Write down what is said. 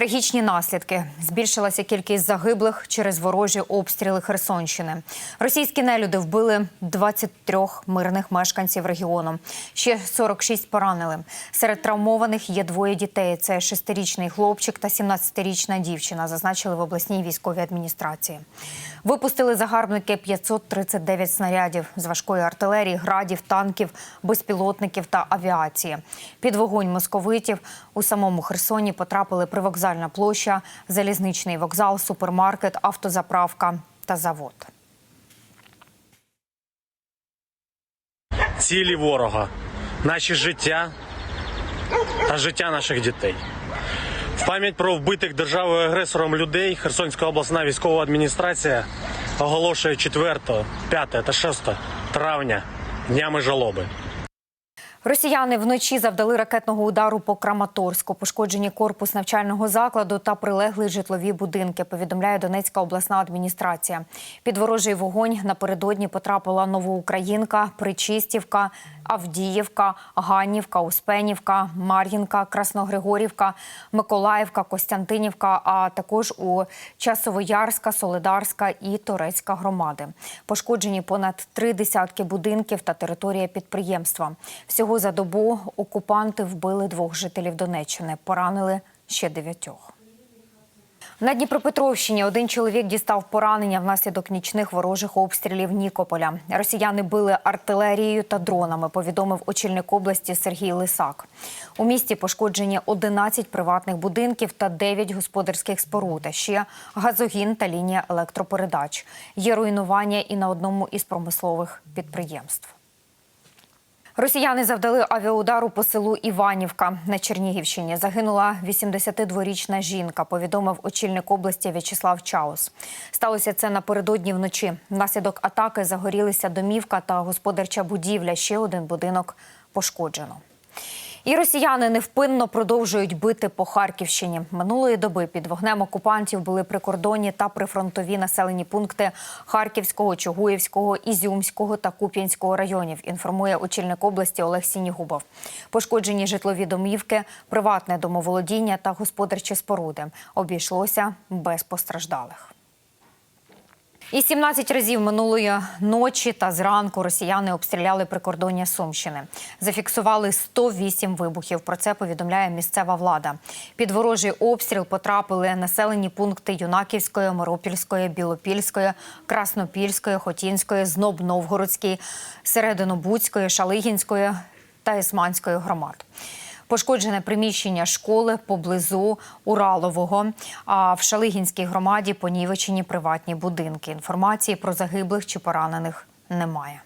Трагічні наслідки збільшилася кількість загиблих через ворожі обстріли Херсонщини. Російські нелюди вбили 23 мирних мешканців регіону. Ще 46 поранили. Серед травмованих є двоє дітей. Це шестирічний хлопчик та 17-річна дівчина. Зазначили в обласній військовій адміністрації. Випустили загарбники 539 снарядів з важкої артилерії, градів, танків, безпілотників та авіації. Під вогонь московитів у самому Херсоні потрапили привокзальна площа, залізничний вокзал, супермаркет, автозаправка та завод. цілі ворога, наші життя та життя наших дітей. В пам'ять про вбитих державою агресором людей Херсонська обласна військова адміністрація оголошує 4, 5 та 6 травня днями жалоби. Росіяни вночі завдали ракетного удару по Краматорську. Пошкоджені корпус навчального закладу та прилеглі житлові будинки. Повідомляє Донецька обласна адміністрація. Під ворожий вогонь напередодні потрапила Новоукраїнка, Причистівка, Авдіївка, Ганнівка, Успенівка, Мар'їнка, Красногригорівка, Миколаївка, Костянтинівка, а також у Часовоярська, Солидарська і Торецька громади. Пошкоджені понад три десятки будинків та територія підприємства. Всього за добу окупанти вбили двох жителів Донеччини, поранили ще дев'ятьох. На Дніпропетровщині один чоловік дістав поранення внаслідок нічних ворожих обстрілів Нікополя. Росіяни били артилерією та дронами. Повідомив очільник області Сергій Лисак. У місті пошкоджені 11 приватних будинків та 9 господарських споруд. а Ще газогін та лінія електропередач. Є руйнування і на одному із промислових підприємств. Росіяни завдали авіаудару по селу Іванівка на Чернігівщині. Загинула 82-річна жінка. Повідомив очільник області В'ячеслав Чаус. Сталося це напередодні вночі. Внаслідок атаки загорілися домівка та господарча будівля. Ще один будинок пошкоджено. І росіяни невпинно продовжують бити по Харківщині. Минулої доби під вогнем окупантів були прикордонні та прифронтові населені пункти Харківського, Чугуївського, Ізюмського та Куп'янського районів. Інформує очільник області Олег Сінігубов. Пошкоджені житлові домівки, приватне домоволодіння та господарчі споруди. Обійшлося без постраждалих. І 17 разів минулої ночі та зранку росіяни обстріляли прикордоння Сумщини. Зафіксували 108 вибухів. Про це повідомляє місцева влада. Під ворожий обстріл потрапили населені пункти Юнаківської, Миропільської, Білопільської, Краснопільської, Хотінської, Зноб-Новгородської, Серединобудської, Шалигінської та Ісманської громад. Пошкоджене приміщення школи поблизу Уралового. А в Шалигінській громаді понівечені приватні будинки. Інформації про загиблих чи поранених немає.